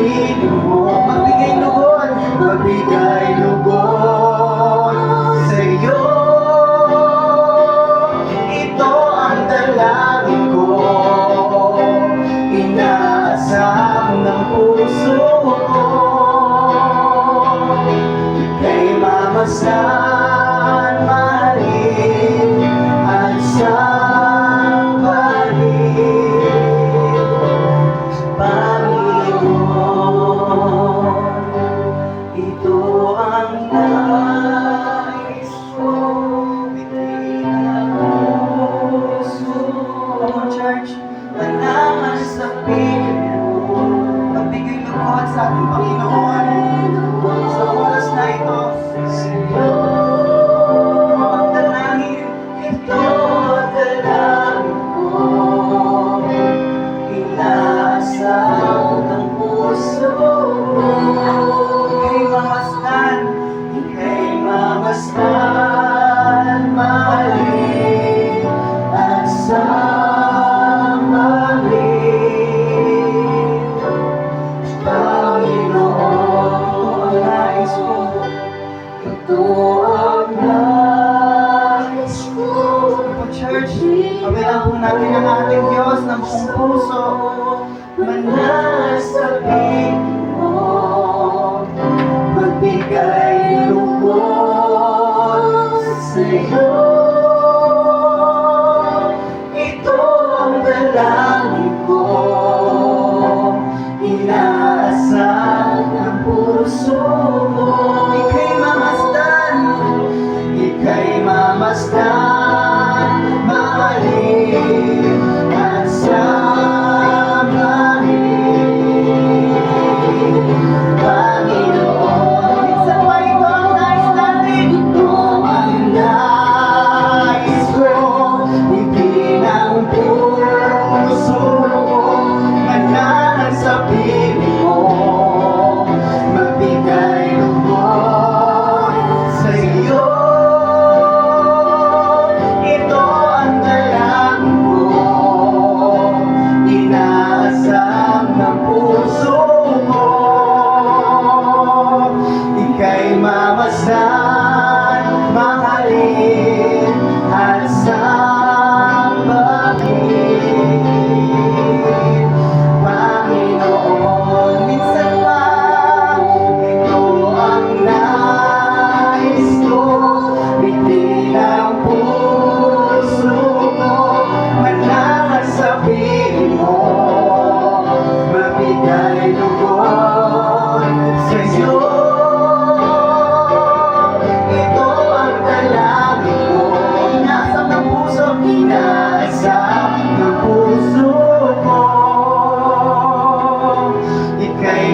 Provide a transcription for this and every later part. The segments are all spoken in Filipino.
pag-ibig mo Magbigay lugon, magbigay lugon Ito ang dalangin ko. Inaasam ng puso ko Ika'y mamasal y todo. expulso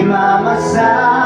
mamasaya